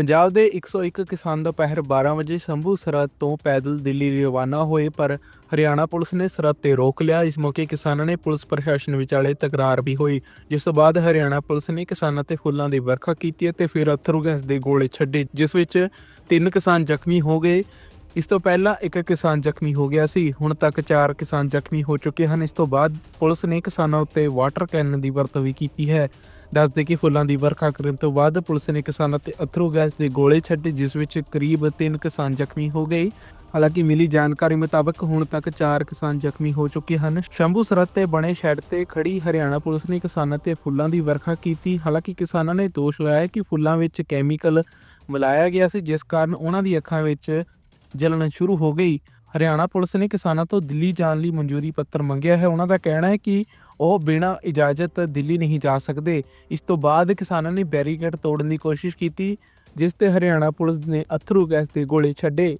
ਪੰਜਾਬ ਦੇ 101 ਕਿਸਾਨ ਦੁਪਹਿਰ 12 ਵਜੇ ਸੰਭੂ ਸਰਹੱਦ ਤੋਂ ਪੈਦਲ ਦਿੱਲੀ ਰਵਾਨਾ ਹੋਏ, ਪਰ ਹਰਿਆਣਾ ਪੁਲਿਸ ਨੇ ਸਰਹੱਦ ਤੇ ਰੋਕ ਲਿਆ। ਇਸ ਮੌਕੇ ਕਿਸਾਨਾਂ ਨੇ ਪੁਲਿਸ ਪ੍ਰਸ਼ਾਸਨ ਵਿਚਾਲੇ ਤਕਰਾਰ ਵੀ ਹੋਈ। ਜਿਸ ਤੋਂ ਬਾਅਦ ਹਰਿਆਣਾ ਪੁਲਿਸ ਨੇ ਕਿਸਾਨਾਂ ਤੇ ਫੁੱਲਾਂ ਦੀ ਵਰਖਾ ਕੀਤੀ ਅਤੇ ਫਿਰ ਅਥਰੂ ਗੈਸ ਦੇ ਗੋਲੇ ਛੱਡੇ, ਜਿਸ ਵਿੱਚ ਤਿੰਨ ਕਿਸਾਨ ਜ਼ਖਮੀ ਹੋ ਗਏ। ਇਸ ਤੋਂ ਪਹਿਲਾਂ ਇੱਕ ਕਿਸਾਨ ਜ਼ਖਮੀ ਹੋ ਗਿਆ ਸੀ, ਹੁਣ ਤੱਕ ਚਾਰ ਕਿਸਾਨ ਜ਼ਖਮੀ ਹੋ ਚੁੱਕੇ ਹਨ। ਇਸ ਤੋਂ ਬਾਅਦ ਪੁਲਿਸ ਨੇ ਕਿਸਾਨਾਂ ਉੱਤੇ ਵਾਟਰ ਕੈਨਨ ਦੀ ਵਰਤੋਂ ਵੀ ਕੀਤੀ ਹੈ। ਦੱਸਦੇ ਕਿ ਫੁੱਲਾਂ ਦੀ ਵਰਖਾ ਕਰਨ ਤੋਂ ਬਾਅਦ ਪੁਲਿਸ ਨੇ ਕਿਸਾਨਾਂ ਤੇ ਅਥਰੂ ਗੈਸ ਦੇ ਗੋਲੇ ਛੱਡੇ, ਜਿਸ ਵਿੱਚ ਕਰੀਬ 3 ਕਿਸਾਨ ਜ਼ਖਮੀ ਹੋ ਗਏ। ਹਾਲਾਂਕਿ ਮਿਲੀ ਜਾਣਕਾਰੀ ਮੁਤਾਬਕ ਹੁਣ ਤੱਕ 4 ਕਿਸਾਨ ਜ਼ਖਮੀ ਹੋ ਚੁੱਕੇ ਹਨ। ਸ਼ੰਭੂ ਸਰਹੱਦ ਤੇ ਬਣੇ ਸ਼ੈੱਡ ਤੇ ਖੜੀ ਹਰਿਆਣਾ ਪੁਲਿਸ ਨੇ ਕਿਸਾਨਾਂ ਤੇ ਫੁੱਲਾਂ ਦੀ ਵਰਖਾ ਕੀਤੀ। ਹਾਲਾਂਕਿ ਕਿਸਾਨਾਂ ਨੇ ਦੋਸ਼ ਲਾਇਆ ਕਿ ਫੁੱਲਾਂ ਵਿੱਚ ਕੈਮੀਕਲ ਮਿਲਾਇਆ ਗਿਆ ਸੀ, ਜਿਸ ਕਾਰਨ ਉਹਨਾਂ ਦੀ ਅੱਖਾਂ ਵਿੱਚ ਜਲਣ ਸ਼ੁਰੂ ਹੋ ਗਈ। ਹਰਿਆਣਾ ਪੁਲਿਸ ਨੇ ਕਿਸਾਨਾਂ ਤੋਂ ਦਿੱਲੀ ਜਾਣ ਲਈ ਮਨਜ਼ੂਰੀ ਪੱਤਰ ਮੰਗਿਆ ਹੈ। ਉਹਨਾਂ ਦਾ ਕਹਿਣਾ ਹੈ ਕਿ ਉਹ ਬਿਨਾਂ ਇਜਾਜ਼ਤ ਦਿੱਲੀ ਨਹੀਂ ਜਾ ਸਕਦੇ। ਇਸ ਤੋਂ ਬਾਅਦ ਕਿਸਾਨਾਂ ਨੇ ਬੈਰੀਕੇਡ ਤੋੜਨ ਦੀ ਕੋਸ਼ਿਸ਼ ਕੀਤੀ, ਜਿਸ ਤੇ ਹਰਿਆਣਾ ਪੁਲਿਸ ਨੇ ਅਥਰੂ ਗੈਸ ਦੇ ਗੋਲੇ ਛੱਡੇ।